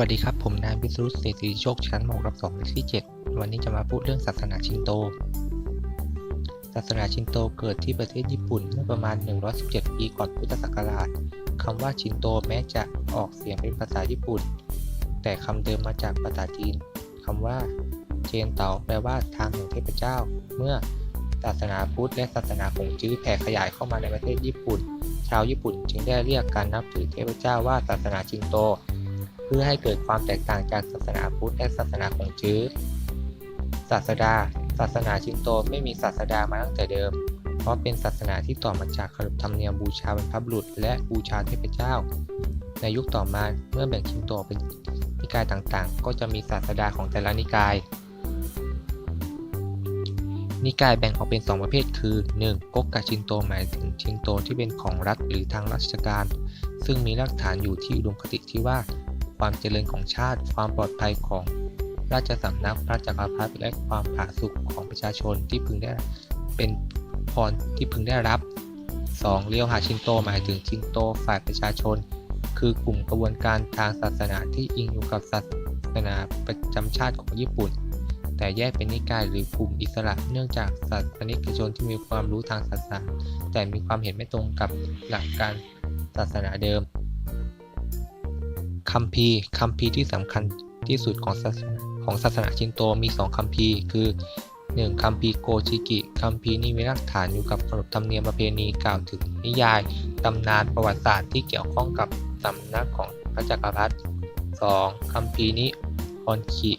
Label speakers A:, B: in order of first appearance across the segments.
A: วัสดีครับ ผมนายวิศรุตเศรษฐีโชคชั้นมรับสองที่ 7 วันนี้จะมาพูดเรื่องศาสนาชินโต ศาสนาชินโตเกิดที่ประเทศญี่ปุ่นเมื่อประมาณ 117 ปีก่อนพุทธศักราชคำว่าชินโตแม้จะออกเสียงเป็นภาษาญี่ปุ่น แต่คำเดิมมาจากภาษาจีนคำว่าเจนเตาแปลว่าทางแห่งเทพเจ้า เมื่อศาสนาพุทธและศาสนาของจื้อแผ่ขยายเข้ามาในประเทศญี่ปุ่น ชาวญี่ปุ่นจึงได้เรียกการนับถือเทพเจ้าว่าศาสนาชินโต เพื่อให้เกิดความแตกต่างจากศาสนาพุทธและศาสนาของจื้อศาสดา ศาสนาชินโตไม่มีศาสดามาตั้งแต่เดิม เพราะเป็นศาสนาที่ต่อมาจากขนบธรรมเนียมบูชาบรรพบุรุษและบูชาเทพเจ้า ในยุคต่อมาเมื่อแบ่งชินโตเป็นนิกายต่างๆ ก็จะมีศาสดาของแต่ละนิกาย นิกายแบ่งออกเป็น 2 ประเภทคือ 1. ก๊กกะชินโตหมายถึงชินโตที่เป็นของรัฐหรือทางราชการ ซึ่งมีรากฐานอยู่ที่อุดมคติที่ว่า ความเจริญของชาติ ความปลอดภัยของราชสำนักพระจักรพรรดิและความผาสุกของประชาชนที่พึงได้เป็นพรที่พึงได้รับ 2. เรียวหาชินโตหมายถึงชินโตฝ่ายประชาชน คือกลุ่มกระบวนการทางศาสนาที่อิงอยู่กับศาสนาประจำชาติของญี่ปุ่น แต่แยกเป็นนิกายหรือกลุ่มอิสระเนื่องจากศาสนิกชนที่มีความรู้ทางศาสนา แต่มีความเห็นไม่ตรงกับหลักการศาสนาเดิม คัมภีร์คัมภีร์ที่สำคัญที่สุดของศาสนาของศาสนาชินโตมี2คัมภีร์คือ 1. คัมภีร์โกชิกิคัมภีร์นี้มีรากฐานอยู่กับขนบธรรมเนียมประเพณีกล่าวถึงนิยายตำนานประวัติศาสตร์ที่เกี่ยวข้องกับสำนักของพระจักรพรรดิ 2. คัมภีร์นี้ออนคิ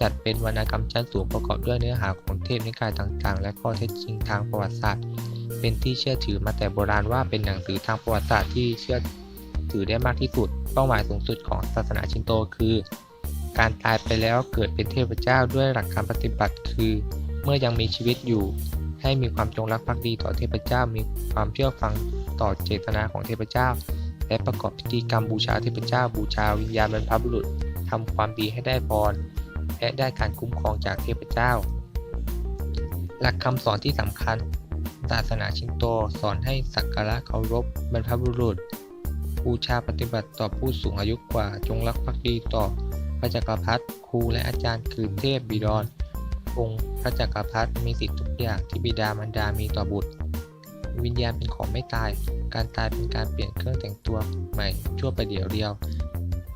A: จัดเป็นวรรณกรรมชั้นสูงประกอบด้วยเนื้อหาของเทพนิกายต่างๆ และข้อเท็จจริงทางประวัติศาสตร์ เป็นที่เชื่อถือมาแต่โบราณว่าเป็นหนังสือทางประวัติศาสตร์ที่เชื่อ ถือได้มากที่สุด เป้าหมายสูงสุดของศาสนาชินโตคือ การตายไปแล้วเกิดเป็นเทพเจ้าด้วยหลักการปฏิบัติคือ เมื่อยังมีชีวิตอยู่ ให้มีความจงรักภักดีต่อเทพเจ้า มีความเชื่อฟังต่อเจตนาของเทพเจ้า และประกอบพิธีกรรมบูชาเทพเจ้า บูชาวิญญาณบรรพบุรุษทำความดีให้ได้พรและได้การคุ้มครองจากเทพเจ้า หลักคำสอนที่สำคัญศาสนาชินโตสอนให้สักการะเคารพบรรพบุรุษ บูชาปฏิบัติต่อผู้สูงอายุกว่า จงรักภักดีต่อพระจักรพรรดิครูและอาจารย์คือเทพบิดรองค์พระจักรพรรดิมีสิทธิทุกอย่างที่บิดามารดามีต่อบุตร วิญญาณเป็นของไม่ตาย การตายเป็นการเปลี่ยนเครื่องแต่งตัวใหม่ชั่วประเดี๋ยวเดียว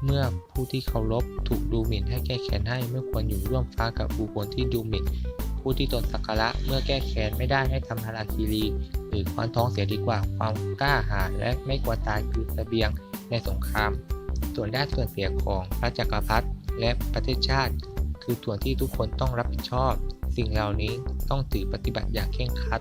A: เมื่อผู้ที่เคารพถูกดูหมิ่นให้แก้แค้นให้เมื่อควรอยู่ร่วมฟ้ากับบุคคลที่ดูหมิ่น ผู้ที่ตนสักการะเมื่อแก้แค้นไม่ได้ให้ทำฮาราคีรี หรือคว้านท้องเสียดีกว่าความกล้าหาญและไม่กลัวตายคือเสบียงในสงคราม ส่วนด้านส่วนเสียของพระจักรพรรดิและประเทศชาติ คือส่วนที่ทุกคนต้องรับผิดชอบ สิ่งเหล่านี้ต้องถือปฏิบัติอย่างเคร่งครัด